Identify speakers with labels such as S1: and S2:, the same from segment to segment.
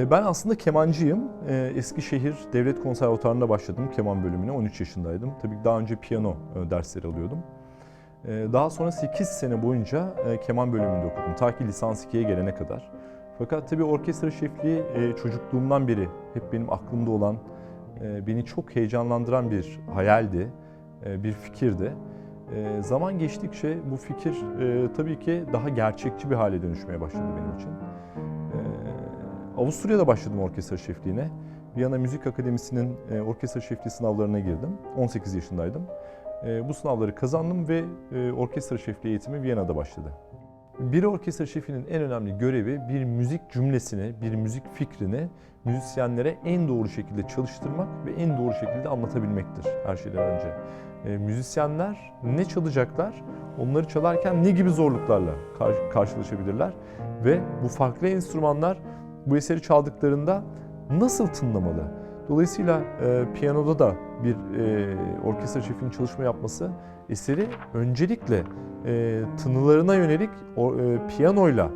S1: E, Ben aslında kemancıyım. E, Eskişehir Devlet Konservatuarı'nda başladım keman bölümüne. 13 yaşındaydım. Tabii daha önce piyano e, dersleri alıyordum. E, Daha sonra 8 sene boyunca e, keman bölümünde okudum. Ta ki lisans 2'ye gelene kadar. Fakat tabii orkestra şefliği e, çocukluğumdan beri hep benim aklımda olan, beni çok heyecanlandıran bir hayaldi, bir fikirdi. Zaman geçtikçe bu fikir tabii ki daha gerçekçi bir hale dönüşmeye başladı benim için. Avusturya'da başladım orkestra şefliğine. Viyana Müzik Akademisi'nin e, orkestra şefliği sınavlarına girdim. 18 yaşındaydım. E, bu sınavları kazandım ve e, orkestra şefliği eğitimi Viyana'da başladı. Bir orkestra şefinin en önemli görevi bir müzik cümlesini, bir müzik fikrini müzisyenlere en doğru şekilde çalıştırmak ve en doğru şekilde anlatabilmektir her şeyden önce. E, müzisyenler ne çalacaklar, onları çalarken ne gibi zorluklarla kar- karşılaşabilirler ve bu farklı enstrümanlar bu eseri çaldıklarında nasıl tınlamalı? Dolayısıyla e, piyanoda da bir e, orkestra şefinin çalışma yapması eseri öncelikle e, tınılarına yönelik o, e, piyanoyla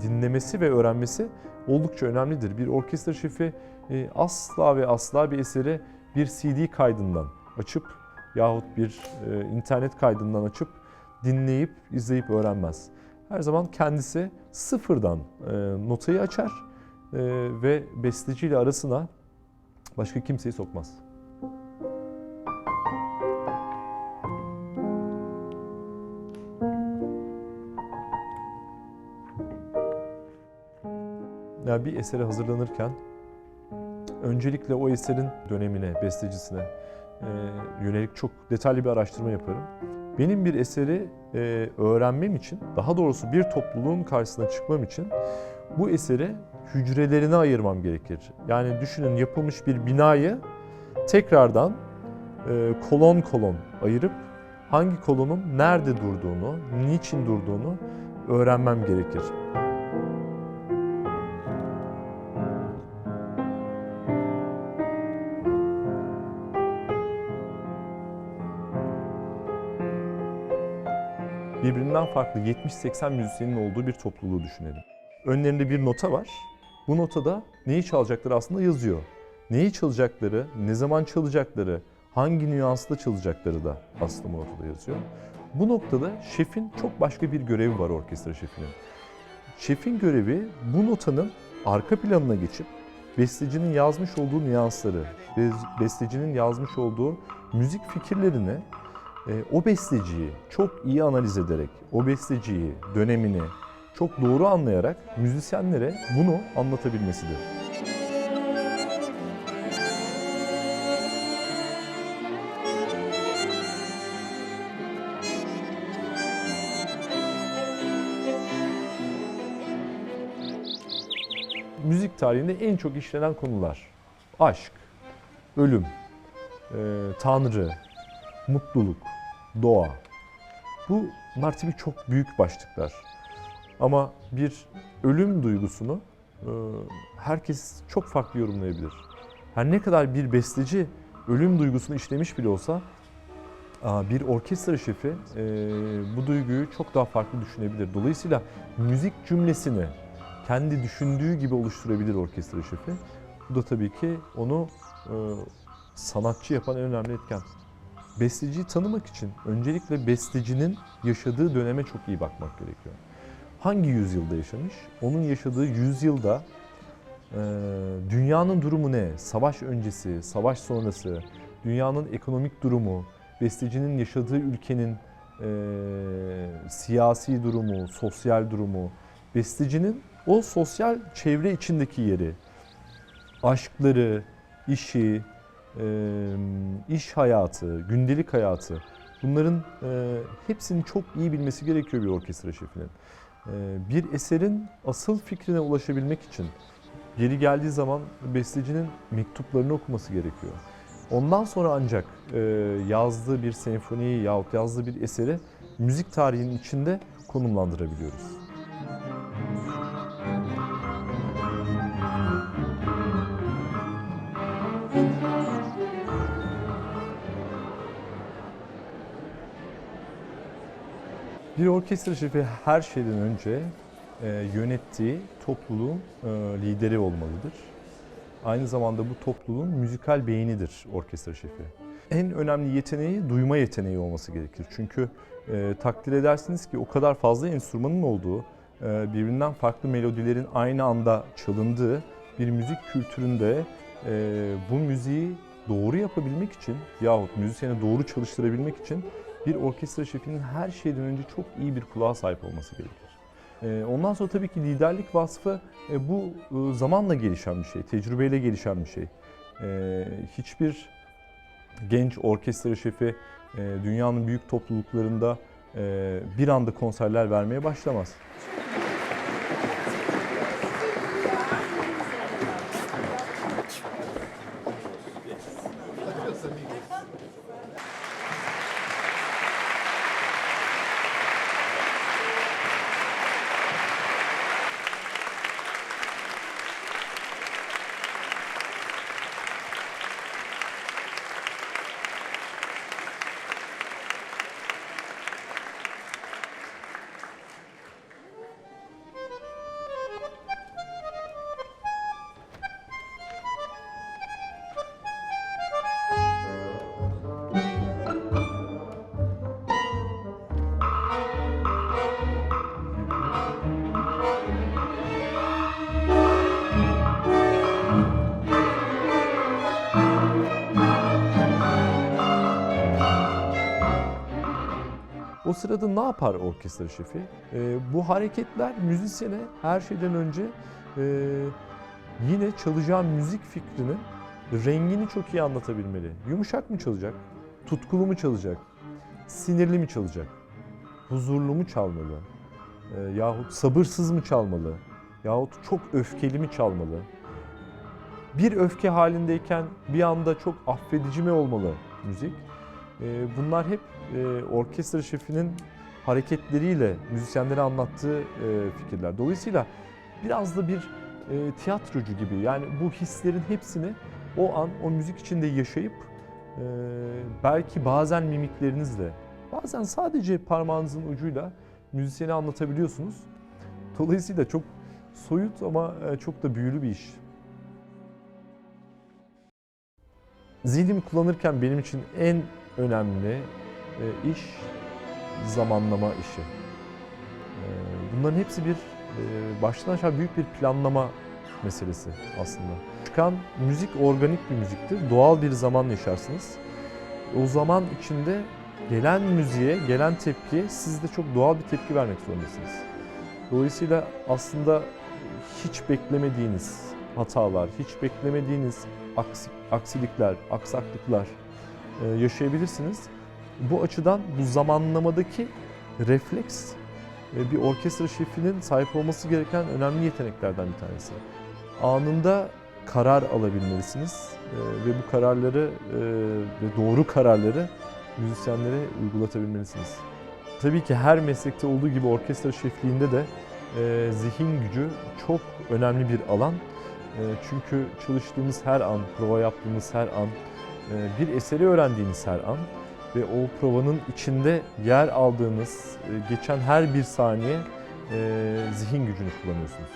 S1: dinlemesi ve öğrenmesi oldukça önemlidir. Bir orkestra şefi e, asla ve asla bir eseri bir CD kaydından açıp yahut bir e, internet kaydından açıp dinleyip izleyip öğrenmez. Her zaman kendisi sıfırdan e, notayı açar ve besteciyle arasına başka kimseyi sokmaz. Ya bir esere hazırlanırken öncelikle o eserin dönemine, bestecisine e, yönelik çok detaylı bir araştırma yaparım. Benim bir eseri e, öğrenmem için, daha doğrusu bir topluluğun karşısına çıkmam için bu eseri hücrelerine ayırmam gerekir. Yani düşünün yapılmış bir binayı tekrardan e, kolon kolon ayırıp hangi kolonun nerede durduğunu, niçin durduğunu öğrenmem gerekir. Birbirinden farklı 70-80 müzisyenin olduğu bir topluluğu düşünelim. Önlerinde bir nota var. Bu notada neyi çalacakları aslında yazıyor. Neyi çalacakları, ne zaman çalacakları, hangi nüansla çalacakları da aslında bu notada yazıyor. Bu noktada şefin çok başka bir görevi var orkestra şefinin. Şefin görevi bu notanın arka planına geçip bestecinin yazmış olduğu nüansları, bestecinin yazmış olduğu müzik fikirlerini o besteciyi çok iyi analiz ederek, o besteciyi, dönemini çok doğru anlayarak müzisyenlere bunu anlatabilmesidir. Müzik tarihinde en çok işlenen konular aşk, ölüm, e, tanrı, mutluluk, doğa. Bunlar tabii çok büyük başlıklar. Ama bir ölüm duygusunu e, herkes çok farklı yorumlayabilir. Her ne kadar bir besteci ölüm duygusunu işlemiş bile olsa bir orkestra şefi e, bu duyguyu çok daha farklı düşünebilir. Dolayısıyla müzik cümlesini kendi düşündüğü gibi oluşturabilir orkestra şefi. Bu da tabii ki onu e, sanatçı yapan en önemli etken. Besteciyi tanımak için öncelikle bestecinin yaşadığı döneme çok iyi bakmak gerekiyor. Hangi yüzyılda yaşamış? Onun yaşadığı yüzyılda e, dünyanın durumu ne? Savaş öncesi, savaş sonrası, dünyanın ekonomik durumu, bestecinin yaşadığı ülkenin e, siyasi durumu, sosyal durumu, bestecinin o sosyal çevre içindeki yeri, aşkları, işi, iş hayatı, gündelik hayatı bunların hepsini çok iyi bilmesi gerekiyor bir orkestra şefinin. Bir eserin asıl fikrine ulaşabilmek için geri geldiği zaman bestecinin mektuplarını okuması gerekiyor. Ondan sonra ancak yazdığı bir senfoniyi yahut yazdığı bir eseri müzik tarihinin içinde konumlandırabiliyoruz. Bir orkestra şefi her şeyden önce e, yönettiği topluluğun e, lideri olmalıdır. Aynı zamanda bu topluluğun müzikal beynidir orkestra şefi. En önemli yeteneği duyma yeteneği olması gerekir. Çünkü e, takdir edersiniz ki o kadar fazla enstrümanın olduğu, e, birbirinden farklı melodilerin aynı anda çalındığı bir müzik kültüründe e, bu müziği doğru yapabilmek için yahut müzisyeni doğru çalıştırabilmek için bir orkestra şefinin her şeyden önce çok iyi bir kulağa sahip olması gerekir. E, ondan sonra tabii ki liderlik vasfı e, bu e, zamanla gelişen bir şey, tecrübeyle gelişen bir şey. E, hiçbir genç orkestra şefi e, dünyanın büyük topluluklarında bir anda konserler vermeye başlamaz. O sırada ne yapar orkestra şefi? Ee, bu hareketler müzisyene her şeyden önce e, yine çalacağı müzik fikrinin rengini çok iyi anlatabilmeli. Yumuşak mı çalacak? Tutkulu mu çalacak? Sinirli mi çalacak? Huzurlu mu çalmalı? Ee, yahut sabırsız mı çalmalı? Yahut çok öfkeli mi çalmalı? Bir öfke halindeyken bir anda çok affedici mi olmalı müzik? Ee, bunlar hep e, orkestra şefinin hareketleriyle müzisyenlere anlattığı e, fikirler. Dolayısıyla biraz da bir e, tiyatrocu gibi yani bu hislerin hepsini o an o müzik içinde yaşayıp belki bazen mimiklerinizle bazen sadece parmağınızın ucuyla müzisyeni anlatabiliyorsunuz. Dolayısıyla çok soyut ama çok da büyülü bir iş. Zihnimi kullanırken benim için en önemli e, iş zamanlama işi. E, bunların hepsi bir e, baştan aşağı büyük bir planlama meselesi aslında. Çıkan müzik organik bir müziktir. Doğal bir zaman yaşarsınız. O zaman içinde gelen müziğe, gelen tepkiye siz de çok doğal bir tepki vermek zorundasınız. Dolayısıyla aslında hiç beklemediğiniz hatalar, hiç beklemediğiniz aksi, aksilikler, aksaklıklar e, yaşayabilirsiniz. Bu açıdan bu zamanlamadaki refleks bir orkestra şefinin sahip olması gereken önemli yeteneklerden bir tanesi. Anında karar alabilmelisiniz e, ve bu kararları e, ve doğru kararları müzisyenlere uygulatabilmelisiniz. Tabii ki her meslekte olduğu gibi orkestra şefliğinde de e, zihin gücü çok önemli bir alan. Çünkü çalıştığımız her an, prova yaptığımız her an, bir eseri öğrendiğiniz her an ve o provanın içinde yer aldığınız, e, geçen her bir saniye e, zihin gücünü kullanıyorsunuz.